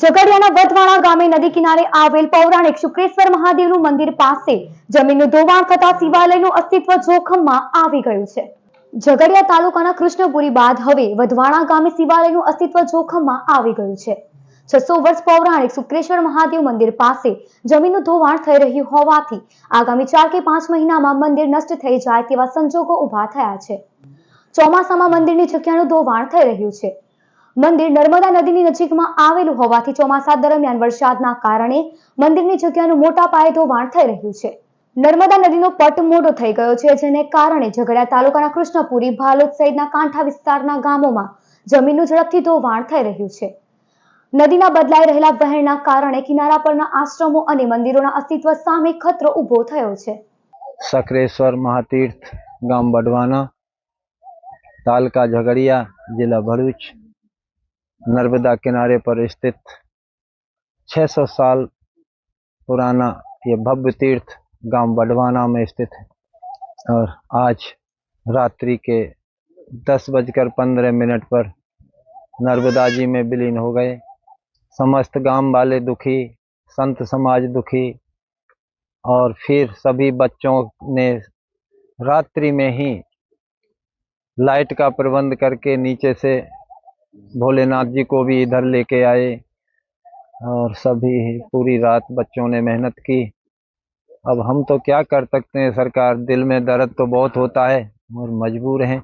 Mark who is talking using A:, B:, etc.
A: ઝઘડિયાના વટવાણા ગામે નદી કિનારે આવેલ પૌરાણિક શુક્રેશ્વર મહાદેવનું મંદિર પાસે જમીનનું ધોવાણ થતા શિવાલયનું અસ્તિત્વ જોખમમાં આવી ગયું છે. ઝઘડિયા તાલુકાના કૃષ્ણપુરી બાદ હવે વધવાણા ગામે શિવાલયનું અસ્તિત્વ જોખમમાં આવી ગયું છે. છસો વર્ષ પૌરાણિક શુક્રેશ્વર મહાદેવ મંદિર પાસે જમીનનું ધોવાણ થઈ રહ્યું હોવાથી આગામી ચાર કે પાંચ મહિનામાં મંદિર નષ્ટ થઈ જાય તેવા સંજોગો ઊભા થયા છે. ચોમાસામાં મંદિરની જગ્યાનું ધોવાણ થઈ રહ્યું છે. મંદિર નર્મદા નદીની નજીકમાં આવેલું હોવાથી ચોમાસા દરમિયાન વરસાદના કારણે મંદિરની જગ્યાનું મોટા પાયે ધોવાણ થઈ રહ્યું છે. નર્મદા નદીનો પટ મોટો થઈ ગયો છે, જેને કારણે ઝઘડિયા તાલુકાના કૃષ્ણપુરી, ભાલોદ સહિતના કાંઠા વિસ્તારના ગામોમાં જમીનનું ઝડપથી ધોવાણ થઈ રહ્યું છે. નદીના બદલાઈ રહેલા વહેણના કારણે કિનારા પરના આશ્રમો અને મંદિરોના અસ્તિત્વ સામે ખતરો ઊભો થયો છે.
B: સકરેશ્વર મહાતીર્થ, ગામ બડવાના તાલકા ઝઘડિયા, જિલ્લા ભરૂચ नर्मदा किनारे पर स्थित 600 साल पुराना ये भव्य तीर्थ गाँव बडवाना में स्थित है। और आज रात्रि के दस बजकर पंद्रह मिनट पर नर्मदा जी में विलीन हो गए। समस्त गाँव वाले दुखी, संत समाज दुखी और फिर सभी बच्चों ने रात्रि में ही लाइट का प्रबंध करके नीचे से भोलेनाथ जी को भी इधर लेके आए और सभी पूरी रात बच्चों ने मेहनत की। अब हम तो क्या कर सकते हैं? सरकार, दिल में दर्द तो बहुत होता है और मजबूर हैं।